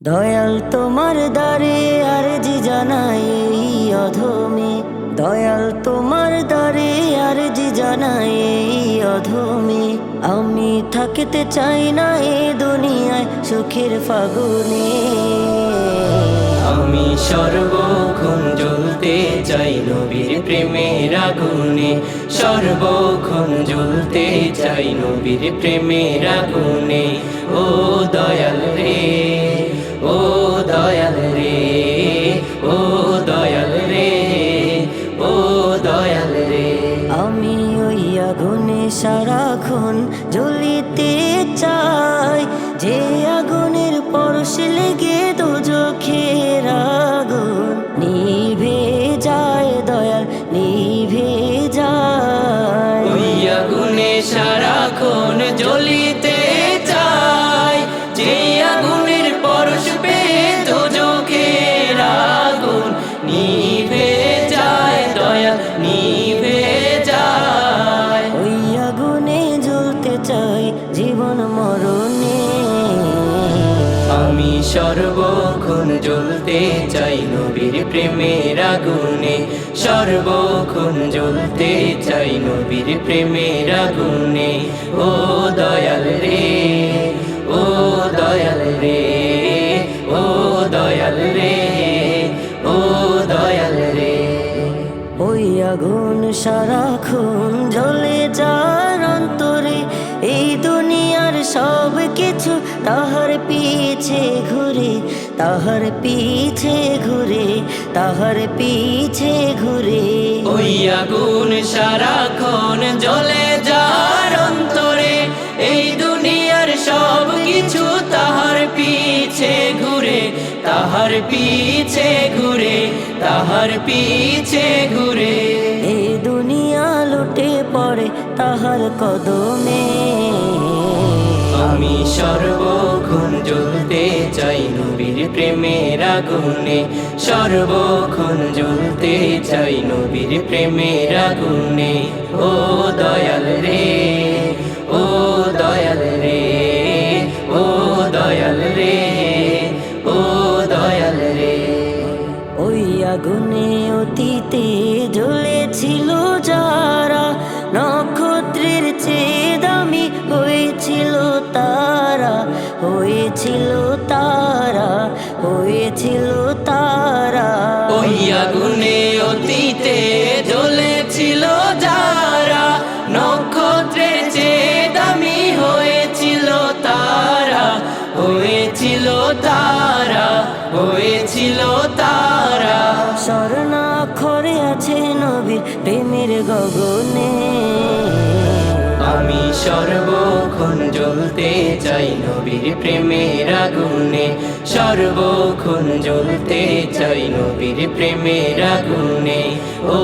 দয়াল তোমার দ্বারে আর জি জানাই অধমে। দয়াল তোমার দ্বারে আর জি জানাই অধমে। আমি থাকতে চাই না এ দুনিয়ায় সুখের ফাগুনে। আমি সর্বক্ষণ জ্বলতে চাই নবীর প্রেমের আগুনে। সর্বক্ষণ জ্বলতে চাই নবীর প্রেমের আগুনে। ও দয়াল রে ও দয়াল রে, ও দয়াল রে, ও দয়াল রে। আমি ওই আগুনে সারাক্ষণ জ্বলিতে চাই, যে আগুনের পরশ লেগে দুজখের নিভে যায়। ওই আগুনে জ্বলতে চাই জীবন মরণে। আমি সর্বক্ষণ জ্বলতে চাই নবীর প্রেমের আগুনে। সর্বক্ষণ জ্বলতে চাই নবীর প্রেমের আগুনে। ও দয়াল আগুন সারাক্ষণ জ্বলে যার অন্তরে এই দুনিয়ার সব কিছু তাহার পিছে ঘুরে, তাহার পিছে ঘুরে, তাহার পিছে ঘুরে। ওই আগুন সারাক্ষণ জ্বলে যার অন্তরে এই দুনিয়ার সব কিছু তাহার পিছে ঘুরে, তাহার পিছে ঘুরে, তাহার পিছে ঘুরে। পড়ে তাহার কদমে। আমি সর্বক্ষণ জ্বলতে চাই নবীর প্রেমের আগুনে। সর্বক্ষণ জ্বলতে চাই নবীর প্রেমের আগুনে। ও দয়াল রে, ও দয়াল রে। আগুনে অতীতে জ্বলেছিল যারা, নক্ষত্রের চেয়ে দামি হয়েছিল তারা হয়েছিল তারা হয়েছিল তারা। ওই আগুনে অতীতে জ্বলেছিল যারা, নক্ষত্রের চেয়ে দামি হয়েছিল তারা হয়েছিল তারা হয়েছিল তারা। স্বর্ণাক্ষরে আছে নবীর প্রেমের গগনে। আমি সর্বক্ষণ জ্বলতে চাই নবীর প্রেমের আগুনে। সর্বক্ষণ জ্বলতে চাই নবীর প্রেমের আগুনে। ও